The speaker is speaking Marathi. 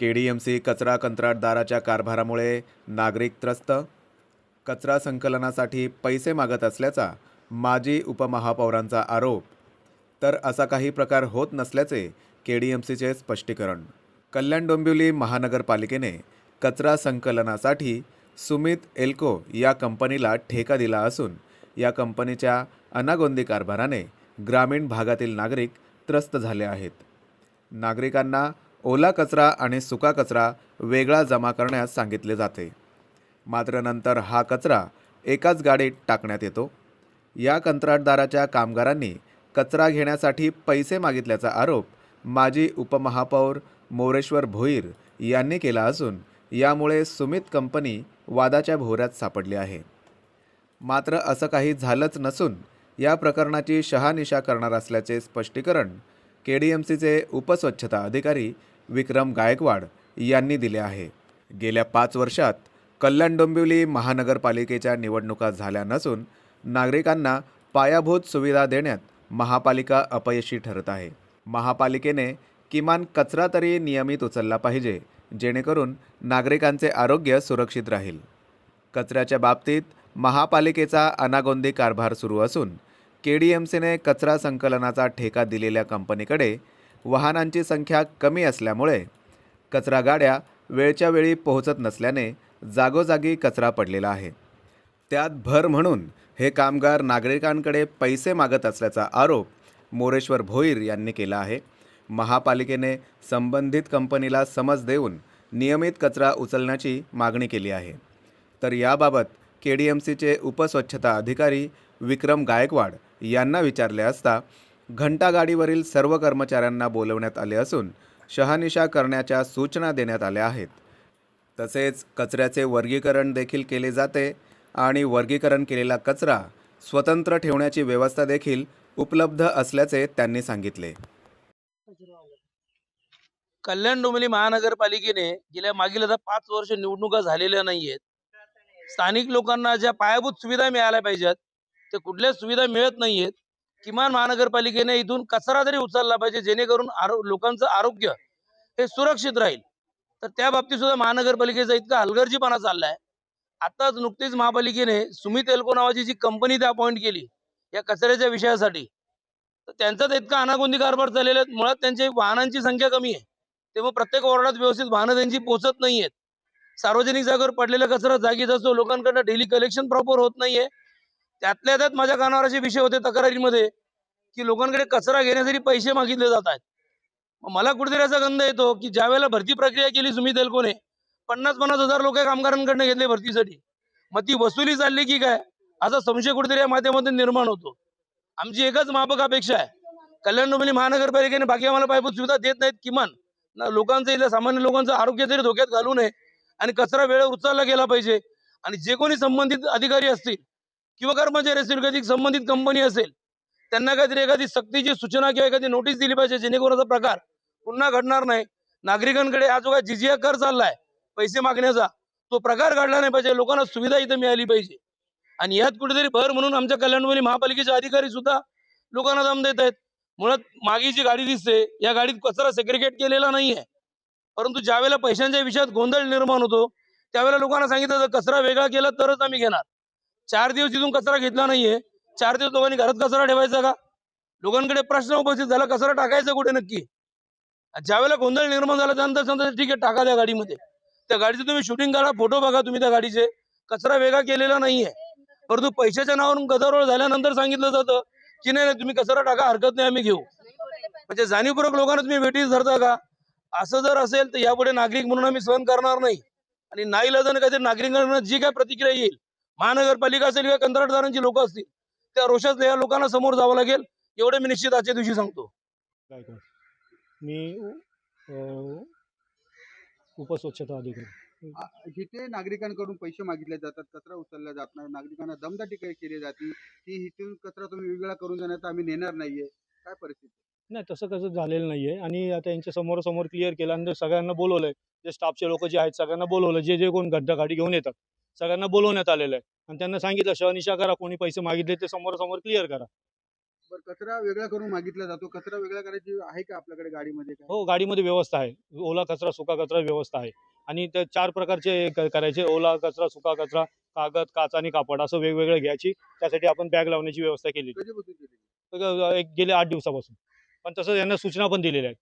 के डी एम सी कचरा कंत्राटदाराच्या कारभारामुळे नागरिक त्रस्त कचरा संकलनासाठी पैसे मागत असल्याचा माजी उपमहापौरांचा आरोप तर असा काही प्रकार होत नसल्याचे के डी एम सीचे स्पष्टीकरण. कल्याण डोंबिवली महानगरपालिकेने कचरा संकलनासाठी सुमित एल्को या कंपनीला ठेका दिला असून या कंपनीच्या अनागोंदी कारभाराने ग्रामीण भागातील नागरिक त्रस्त झाले आहेत. नागरिकांना ओला कचरा आणि सुका कचरा वेगळा जमा करण्यास सांगितले जाते. मात्र नंतर हा कचरा एकाच गाडीत टाकण्यात येतो. या कंत्राटदाराच्या कामगारांनी कचरा घेण्यासाठी पैसे मागितल्याचा आरोप माजी उपमहापौर मोरेश्वर भोईर यांनी केला असून यामुळे सुमित कंपनी वादाच्या भोवऱ्यात सापडली आहे. मात्र असं काही झालंच नसून या प्रकरणाची शहानिशा करणार असल्याचे स्पष्टीकरण के डी एम सीचे उपस्वच्छता अधिकारी विक्रम गायकवाड यांनी दिले आहे. गेल्या पाच वर्षात कल्याण डोंबिवली महानगरपालिकेच्या निवडणुका झाल्या नसून नागरिकांना पायाभूत सुविधा देण्यात महापालिका अपयशी ठरत आहे. महापालिकेने किमान कचरा तरी नियमित उचलला पाहिजे जेणेकरून नागरिकांचे आरोग्य सुरक्षित राहील. कचऱ्याच्या बाबतीत महापालिकेचा अनागोंदी कारभार सुरू असून के डी एम सीने कचरा संकलनाचा ठेका दिलेल्या कंपनीकडे वाहनांची संख्या कमी असल्यामुळे कचरा गाड्या वेळच्या वेळी पोहोचत नसल्याने जागोजागी कचरा पडलेला आहे. त्यात भर म्हणून हे कामगार नागरिकांकडे पैसे मागत असल्याचा आरोप मोरेश्वर भोईर यांनी केला आहे. महापालिकेने संबंधित कंपनीला समज देऊन नियमित कचरा उचलण्याची मागणी केली आहे. तर याबाबत के डी एम सीचे उपस्वच्छता अधिकारी विक्रम गायकवाड यांना विचारले असता घंटागाडीवरील सर्व कर्मचाऱ्यांना बोलवण्यात आले असून शहानिशा करण्याच्या सूचना देण्यात आल्या आहेत. तसेच कचऱ्याचे वर्गीकरण देखील केले जाते आणि वर्गीकरण केलेला कचरा स्वतंत्र ठेवण्याची व्यवस्था देखील उपलब्ध असल्याचे त्यांनी सांगितले. कल्याण डोंबिवली महानगरपालिकेने गेल्या मागील आता पाच वर्ष निवडणुका झालेल्या नाहीयेत. स्थानिक लोकांना ज्या पायाभूत सुविधा मिळाल्या पाहिजेत ते कुठल्याच सुविधा मिळत नाहीयेत. किमान महानगरपालिकेने इथून कचरा तरी उचलला पाहिजे जेणेकरून आरो लोकांचं आरोग्य हे सुरक्षित राहील. तर त्या बाबतीत सुद्धा महानगरपालिकेचा इतका हलगर्जीपणा चाललाय. आताच नुकतीच महापालिकेने सुमित एल्को नावाची जी कंपनी ते अपॉइंट केली या कचऱ्याच्या विषयासाठी. तर त्यांचा तर इतका अनागोंदी कारभार चाललेला आहे. मुळात त्यांची वाहनांची संख्या कमी आहे. तेव्हा प्रत्येक वॉर्डात व्यवस्थित वाहनं त्यांची पोहोचत नाहीयेत. सार्वजनिक जागेवर पडलेला कचरा जागीच असतो. लोकांकडनं डेली कलेक्शन प्रॉपर होत नाहीये. त्यातल्या त्यात माझ्या कानावर असे विषय होते तक्रारीमध्ये की लोकांकडे कचरा घेण्यासाठी पैसे मागितले जात आहेत. मग मला कुठेतरी असा गंध येतो की ज्या वेळेला भरती प्रक्रिया केली सुमित एल्कोने पन्नास पन्नास हजार लोक कामगारांकडनं घेतले भरतीसाठी. मग ती वसुली चालली की काय? असा संशय कुठेतरी या माध्यमातून निर्माण होतो. आमची एकच माफक अपेक्षा आहे. कल्याण डोंबिवली महानगरपालिकेने बाकी आम्हाला पायभूत सुविधा देत नाहीत किमान. ना लोकांचं इथल्या सामान्य लोकांचं आरोग्य तरी धोक्यात घालू नये. आणि कचरा वेळेवर उचलला गेला पाहिजे. आणि जे कोणी संबंधित अधिकारी असतील किंवा कर्मचारी असतील कधी संबंधित कंपनी असेल त्यांना काहीतरी एखादी सक्तीची सूचना किंवा एखादी नोटीस दिली पाहिजे जेणेकरून असा प्रकार पुन्हा घडणार नाही. नागरिकांकडे हा जो काय जिजिया कर चाललाय पैसे मागण्याचा तो प्रकार घडला नाही पाहिजे. लोकांना सुविधा इथं मिळाली पाहिजे. आणि यात कुठेतरी भर म्हणून आमच्या कल्याणवली महापालिकेचे अधिकारी सुद्धा लोकांना दम देत आहेत. मुळात मागे जी गाडी दिसते या गाडीत कचरा सेग्रिगेट केलेला नाहीये. परंतु ज्यावेळेला पैशांच्या विषयात गोंधळ निर्माण होतो त्यावेळेला लोकांना सांगितलं जर कचरा वेगळा केला तरच आम्ही घेणार. चार दिवस तिथून कचरा घेतला नाहीये. चार दिवस लोकांनी घरात कचरा ठेवायचा का? लोकांकडे प्रश्न उपस्थित झाला कचरा टाकायचा कुठे नक्की? ज्यावेळेला गोंधळ निर्माण झाला त्यानंतर समजा ठीक आहे टाका त्या गाडीमध्ये. त्या गाडीचे तुम्ही शूटिंग काढा फोटो बघा तुम्ही त्या गाडीचे. कचरा वेगळा केलेला नाहीये. परंतु पैशाच्या नावावरून गदारोळ झाल्यानंतर सांगितलं जातं की नाही नाही, तुम्ही कचरा टाका हरकत नाही आम्ही घेऊ. म्हणजे जाणीवपूर्वक लोकांना तुम्ही वेटीस धरता का? असं जर असेल तर यापुढे नागरिक म्हणून आम्ही सहन करणार नाही. आणि नाही काहीतरी नागरिकांना जी काय प्रतिक्रिया येईल महानगरपालिका असेल किंवा कंत्राटदारांची लोक असतील त्या रोषात या लोकांना समोर जावं लागेल एवढे मी निश्चित आजच्या दिवशी सांगतो. मी उपस्वच्छता अधिकारी. जिथे नागरिकांकडून पैसे मागितले जातात कचरा उचलला जात नाही नागरिकांना दमदाटी काही केली जाते की इथून कचरा तुम्ही वेगळा करून देण्यात आम्ही नेणार नाहीये काय परिस्थिती? नाही तसं कसं झालेलं नाही आहे आणि आता यांच्या समोर समोर क्लिअर केलं आणि सगळ्यांना बोलवलं आहे जे स्टाफचे लोक जे आहेत सगळ्यांना बोलवलं जे जे कोण गड्डा गाडी घेऊन येतात. सगळ्यांना बोलवण्यात आलेलं आहे. आणि त्यांना सांगितलं शहनिशा करा कोणी पैसे मागितले ते समोर समोर क्लिअर करा. बरं कचरा वेगळा करून मागितला जातो. कचरा वेगळा करायची आहे का आपल्याकडे गाडीमध्ये हो गाडीमध्ये व्यवस्था आहे. ओला कचरा सुका कचरा व्यवस्था आहे. आणि त्या चार प्रकारचे करायचे ओला कचरा सुका कचरा कागद काच आणि कापड असं वेगवेगळं घ्यायची. त्यासाठी आपण बॅग लावण्याची व्यवस्था केली एक गेले आठ दिवसापासून. पण तसं यांना सूचना पण दिलेल्या आहेत.